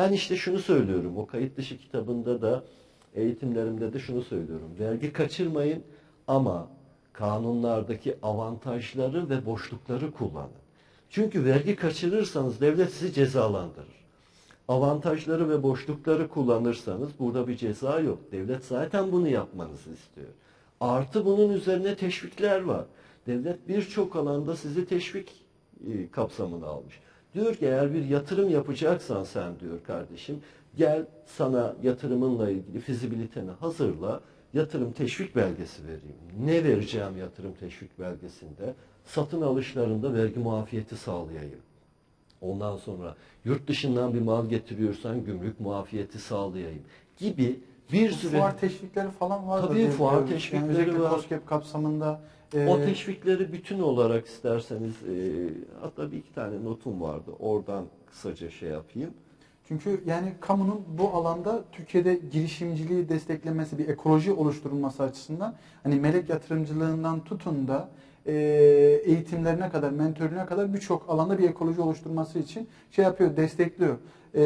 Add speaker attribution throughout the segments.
Speaker 1: Ben işte şunu söylüyorum. O kayıt dışı kitabında da eğitimlerimde de şunu söylüyorum. Vergi kaçırmayın ama kanunlardaki avantajları ve boşlukları kullanın. Çünkü vergi kaçırırsanız devlet sizi cezalandırır. Avantajları ve boşlukları kullanırsanız burada bir ceza yok. Devlet zaten bunu yapmanızı istiyor. Artı bunun üzerine teşvikler var. Devlet birçok alanda sizi teşvik e, kapsamına almış. Diyor ki eğer bir yatırım yapacaksan sen diyor kardeşim gel sana yatırımınla ilgili fizibiliteni hazırla yatırım teşvik belgesi vereyim. Ne vereceğim yatırım teşvik belgesinde? Satın alışlarında vergi muafiyeti sağlayayım. Ondan sonra yurt dışından bir mal getiriyorsan gümrük muafiyeti sağlayayım gibi bir sürü
Speaker 2: Fuar teşvikleri falan var.
Speaker 1: Tabii, fuar teşvikleri
Speaker 2: özellikle
Speaker 1: var.
Speaker 2: COSGAP kapsamında. e,
Speaker 1: o teşvikleri bütün olarak isterseniz e, hatta bir iki tane notum vardı. Oradan kısaca şey yapayım.
Speaker 2: Çünkü yani kamunun bu alanda Türkiye'de girişimciliği desteklemesi, bir ekoloji oluşturulması açısından hani melek yatırımcılığından tutun da e, eğitimlerine kadar, mentörlüğüne kadar birçok alanda bir ekoloji oluşturması için şey yapıyor, destekliyor. E,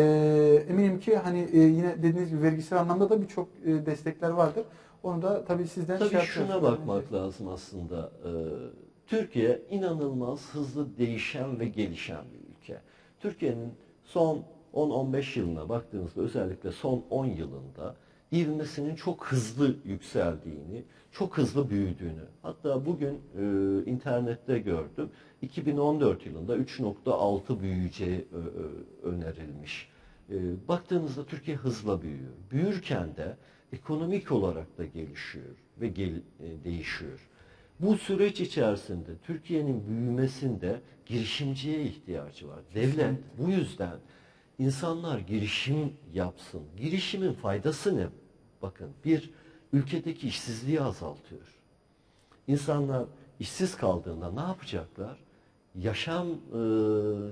Speaker 2: eminim ki hani e, yine dediğiniz gibi vergisel anlamda da birçok e, destekler vardır. Onu da tabii sizden
Speaker 1: Tabii
Speaker 2: şey
Speaker 1: şuna bakmak lazım aslında. Ee, Türkiye inanılmaz hızlı değişen ve gelişen bir ülke. Türkiye'nin son 10-15 yılına baktığınızda özellikle son 10 yılında ivmesinin çok hızlı yükseldiğini, çok hızlı büyüdüğünü. Hatta bugün e, internette gördüm. 2014 yılında 3.6 büyüyeceği ö- önerilmiş. E, baktığınızda Türkiye hızla büyüyor. Büyürken de ekonomik olarak da gelişiyor ve gel, e, değişiyor. Bu süreç içerisinde Türkiye'nin büyümesinde girişimciye ihtiyacı var. Devlet bu yüzden insanlar girişim yapsın. Girişimin faydası ne? Bakın bir ülkedeki işsizliği azaltıyor. İnsanlar işsiz kaldığında ne yapacaklar? Yaşam e,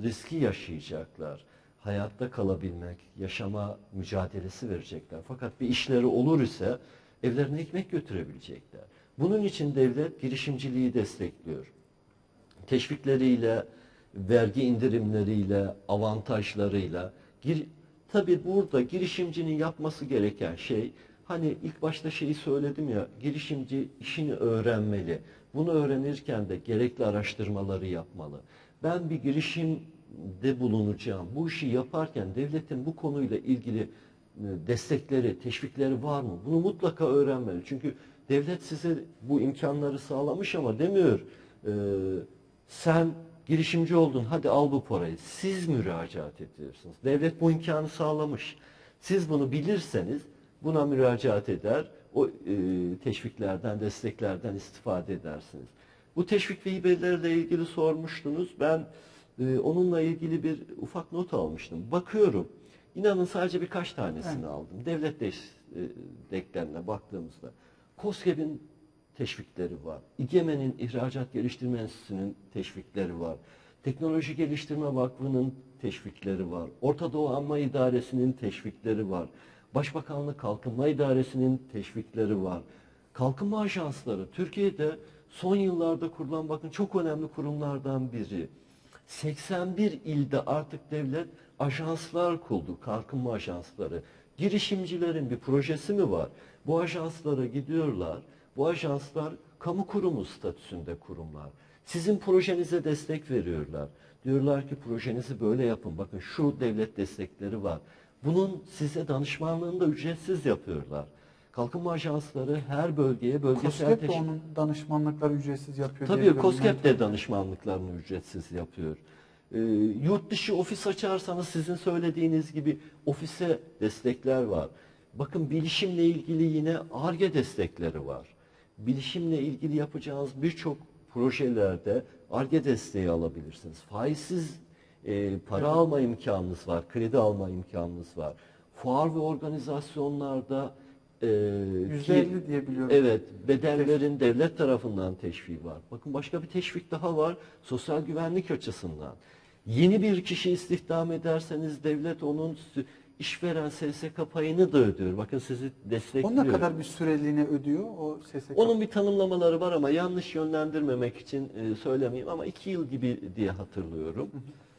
Speaker 1: riski yaşayacaklar. Hayatta kalabilmek, yaşama mücadelesi verecekler. Fakat bir işleri olur ise evlerine ekmek götürebilecekler. Bunun için devlet girişimciliği destekliyor. Teşvikleriyle, vergi indirimleriyle, avantajlarıyla. Gir, tabii burada girişimcinin yapması gereken şey, hani ilk başta şeyi söyledim ya, girişimci işini öğrenmeli. Bunu öğrenirken de gerekli araştırmaları yapmalı. Ben bir girişimde bulunacağım. Bu işi yaparken devletin bu konuyla ilgili e, destekleri, teşvikleri var mı? Bunu mutlaka öğrenmeli. Çünkü devlet size bu imkanları sağlamış ama demiyor e, sen girişimci oldun hadi al bu parayı. Siz müracaat ediyorsunuz. Devlet bu imkanı sağlamış. Siz bunu bilirseniz buna müracaat eder. O e, teşviklerden, desteklerden istifade edersiniz. Bu teşvik ve hibelerle ilgili sormuştunuz. Ben e, onunla ilgili bir ufak not almıştım. Bakıyorum. İnanın sadece birkaç tanesini
Speaker 2: Evet.
Speaker 1: aldım. Devlet desteklerine baktığımızda. KOSGEB'in teşvikleri var. İGEME'nin İhracat Geliştirme Enstitüsü'nün teşvikleri var. Teknoloji Geliştirme Vakfı'nın teşvikleri var. Orta Doğu Anma İdaresi'nin teşvikleri var. Başbakanlık Kalkınma İdaresi'nin teşvikleri var. Kalkınma ajansları Türkiye'de son yıllarda kurulan bakın çok önemli kurumlardan biri. 81 ilde artık devlet ajanslar kurdu, kalkınma ajansları. Girişimcilerin bir projesi mi var? Bu ajanslara gidiyorlar. Bu ajanslar kamu kurumu statüsünde kurumlar. Sizin projenize destek veriyorlar. Diyorlar ki projenizi böyle yapın. Bakın şu devlet destekleri var. Bunun size danışmanlığını da ücretsiz yapıyorlar. Kalkınma ajansları her bölgeye bölgesel
Speaker 2: COSGAP de onun danışmanlıkları ücretsiz yapıyor.
Speaker 1: Tabii. COSGAP de danışmanlıklarını ücretsiz yapıyor. Ee, yurt dışı ofis açarsanız sizin söylediğiniz gibi ofise destekler var. Bakın bilişimle ilgili yine ARGE destekleri var. Bilişimle ilgili yapacağınız birçok projelerde ARGE desteği alabilirsiniz. Faizsiz e, para
Speaker 2: Evet.
Speaker 1: alma imkanınız var, kredi alma imkanınız var. Fuar ve organizasyonlarda e, ki-
Speaker 2: %50 diye biliyorum.
Speaker 1: Evet, bedellerin devlet tarafından teşvik var. Bakın başka bir teşvik daha var, sosyal güvenlik açısından. Yeni bir kişi istihdam ederseniz devlet onun işveren SSK payını da ödüyor. Bakın sizi destekliyor.
Speaker 2: O ne kadar bir süreliğine ödüyor o SSK?
Speaker 1: Onun bir tanımlamaları var ama yanlış yönlendirmemek için e, söylemeyeyim ama iki yıl gibi diye hatırlıyorum.